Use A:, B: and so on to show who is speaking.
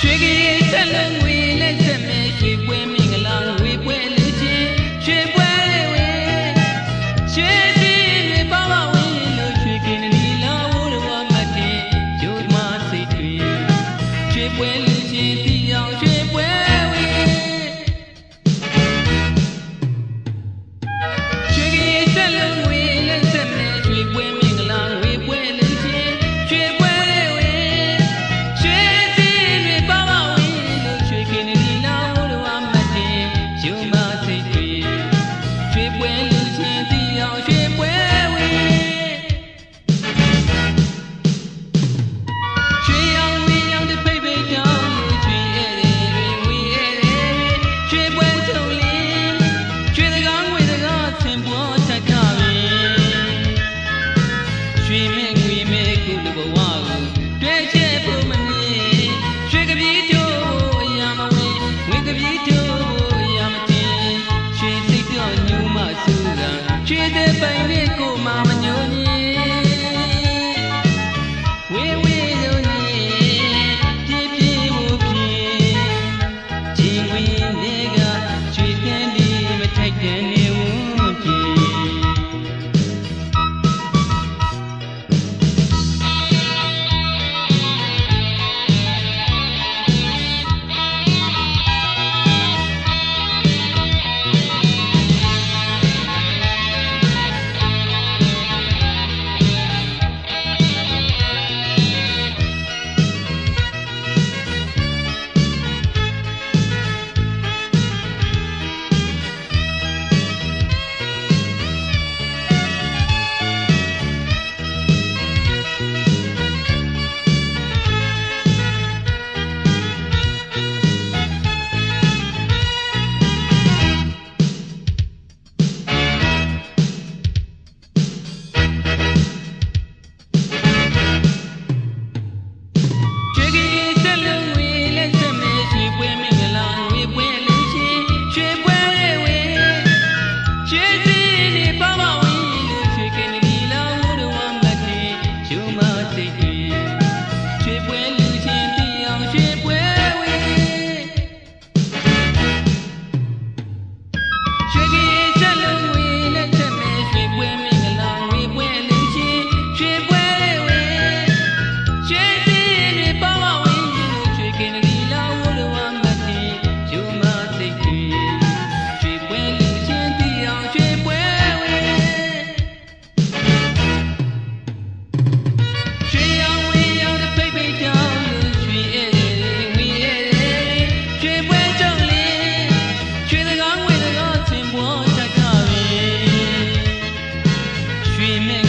A: ရွှေကြီးဆက်လက်ငွေနဲ့ဆက်မဲ့ရွှေပွင့် She did by Nico Mama dreaming.